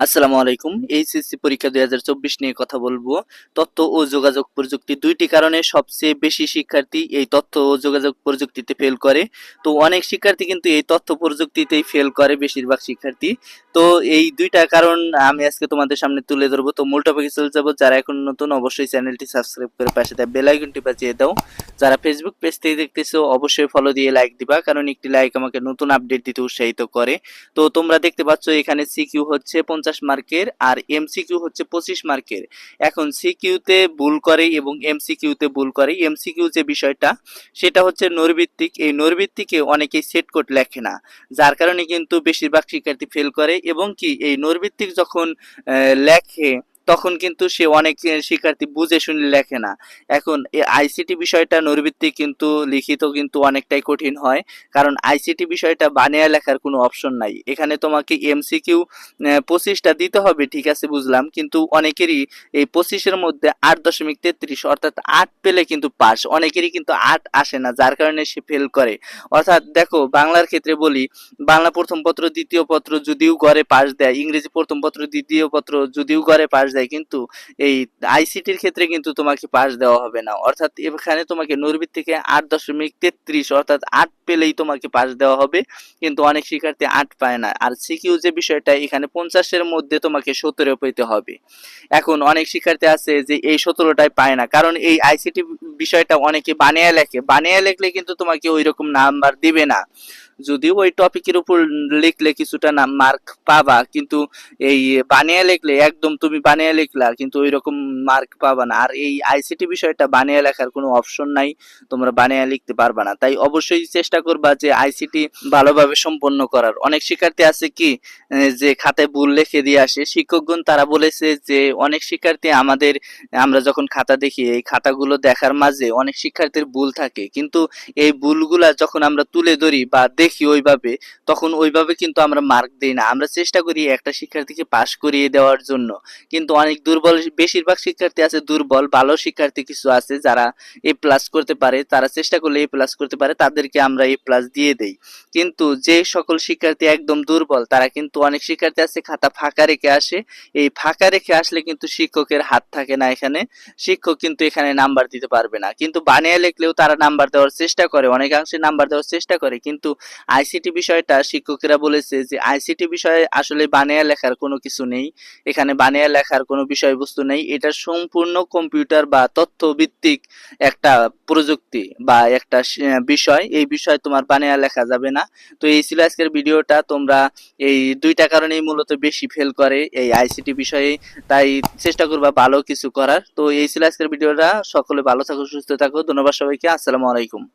আসসালামু আলাইকুম। এইচএসসি পরীক্ষা দুই হাজার চব্বিশ নিয়ে কথা বলব। তথ্য ও যোগাযোগ প্রযুক্তি দুইটি কারণে সবচেয়ে বেশি শিক্ষার্থী এই তথ্য ও যোগাযোগ প্রযুক্তিতে ফেল করে। তো অনেক শিক্ষার্থী কিন্তু এই তথ্য প্রযুক্তিতেই ফেল করে বেশিরভাগ শিক্ষার্থী। তো এই দুইটা কারণ আমি আজকে তোমাদের সামনে তুলে ধরবো। তো মূল টপিকে চলে যাব। যারা এখন নতুন অবশ্যই চ্যানেলটি সাবস্ক্রাইব করে পাশে দেয় বেল আইকনটি বাজিয়ে দাও। যারা ফেসবুক পেজ থেকে দেখতেছো, অবশ্যই ফলো দিয়ে লাইক দিবা। কারণ একটি লাইক আমাকে নতুন আপডেট দিতে উৎসাহিত করে। তো তোমরা দেখতে পাচ্ছ, এখানে সিকিউ হচ্ছে পঞ্চাশ মার্কের আর এমসিকিউ হচ্ছে পঁচিশ মার্কের। এখন সিকিউতে ভুল করে এবং এমসিকিউতে ভুল করে। এমসিকিউ যে বিষয়টা, সেটা হচ্ছে নৈর্ভিত্তিক এই নৈর্ভিত্তিকে অনেকেই সেট কোড লেখে না, যার কারণে কিন্তু বেশিরভাগ শিক্ষার্থী ফেল করে এবং কি, এই নৈর্ভিত্তিক যখন লেখে তখন কিন্তু সে অনেক শিক্ষার্থী বুঝে শুনে লেখে না। এখন এই আইসিটি বিষয়টা নৈর্ভিত্তিক কিন্তু লিখিত কিন্তু অনেকটাই কঠিন হয়, কারণ আইসিটি বিষয়টা বানিয়ে লেখার কোনো অপশন নাই। এখানে তোমাকে এমসিকিউ পঁচিশটা দিতে হবে, ঠিক আছে, বুঝলাম। কিন্তু অনেকেরই এই পঁচিশের মধ্যে আট দশমিক তেত্রিশ, অর্থাৎ আট পেলে কিন্তু পাস। অনেকেরই কিন্তু আট আসে না, যার কারণে সে ফেল করে। অর্থাৎ দেখো, বাংলার ক্ষেত্রে বলি, বাংলা প্রথম পত্র, দ্বিতীয় পত্র যদিও গড়ে পাস দেয়, ইংরেজি প্রথম পত্র, দ্বিতীয় পত্র যদিও গড়ে পাস দেয় কিন্তু এই আইসিটির ক্ষেত্রে কিন্তু তোমাকে পাস দেওয়া হবে না। অর্থাৎ এখানে তোমাকে নৈর্ভিত থেকে আট দশমিক তেত্রিশ, অর্থাৎ আট পেলেই তোমাকে পাস দেওয়া হবে, কিন্তু অনেক শিক্ষার্থী আট পায় না। আর সিকিউ যে বিষয়টা, এখানে পঞ্চাশের মধ্যে তোমাকে সতেরো পেতে হবে। এখন অনেক শিক্ষার্থী আছে যে এই সতেরোটাই পায় না, কারণ এই আইসিটি বিষয়টা অনেকে বানিয়ে লেখে। বানিয়ে লেখলে কিন্তু তোমাকে ওই রকম নাম্বার দিবে না। যদিও ওই টপিকের উপর লিখলে কিছুটা না মার্ক পাবা, কিন্তু এই বানিয়ে লিখলে, একদম তুমি বানিয়ে লিখলা, কিন্তু ওই রকম মার্ক পাবা না। আর এই আইসিটি বিষয়টা বানিয়ে লেখার কোনো অপশন নাই, তোমরা বানিয়ে লিখতে পারবা না। তাই অবশ্যই চেষ্টা করবা যে আইসিটি ভালোভাবে সম্পন্ন করার। অনেক শিক্ষার্থী আছে কি যে খাতায় ভুল লিখে দিয়ে আসে। শিক্ষকগণ তারা বলেছে যে, অনেক শিক্ষার্থী আমাদের, আমরা যখন খাতা দেখি, এই খাতাগুলো দেখার মাঝে অনেক শিক্ষার্থীর ভুল থাকে। কিন্তু এই ভুলগুলা যখন আমরা তুলে ধরি বা দেখি ওইভাবে, তখন ওইভাবে কিন্তু আমরা মার্ক দিই না। আমরা চেষ্টা করি একটা শিক্ষার্থীকে পাশ করিয়ে দেওয়ার জন্য। কিন্তু অনেক দুর্বল বেশিরভাগ শিক্ষার্থী আছে দুর্বল, ভালো শিক্ষার্থী কিছু আছে যারা এ প্লাস করতে পারে, তারা চেষ্টা করলে এ প্লাস করতে পারে, তাদেরকে আমরা এ প্লাস দিয়ে দেই। কিন্তু যে সকল শিক্ষার্থী একদম দুর্বল, তারা কিন্তু অনেক শিক্ষার্থী আছে, খাতা ফাঁকা রেখে আসে। এই ফাঁকা রেখে আসলে কিন্তু শিক্ষকের হাত থাকে না এখানে। শিক্ষক কিন্তু এখানে নাম্বার দিতে পারবে না। কিন্তু বানিয়ে লিখলেও তারা নাম্বার দেওয়ার চেষ্টা করে, অনেকাংশে নাম্বার দেওয়ার চেষ্টা করে। কিন্তু আইসিটি বিষয়টা শিক্ষকেরা বলেছে যে আইসিটি বিষয়ে আসলে বানিয়ে লেখার কোনো কিছু নেই। এখানে বানিয়ে লেখার কোনো বিষয়বস্তু নেই। এটা সম্পূর্ণ কম্পিউটার বা তথ্য ভিত্তিক একটা প্রযুক্তি বা একটা বিষয়। এই বিষয় তোমার বানিয়ে লেখা যাবে না। তো এই ছিল আজকের ভিডিওটা। তোমরা এই দুইটা কারণেই মূলত বেশি ফেল করে এই আইসিটি বিষয়ে। তাই চেষ্টা করবা ভালো কিছু করার। তো এই ছিল আজকের ভিডিওটা। সকলে ভালো থাকো, সুস্থ থাকো। ধন্যবাদ সবাইকে। আসসালামু আলাইকুম।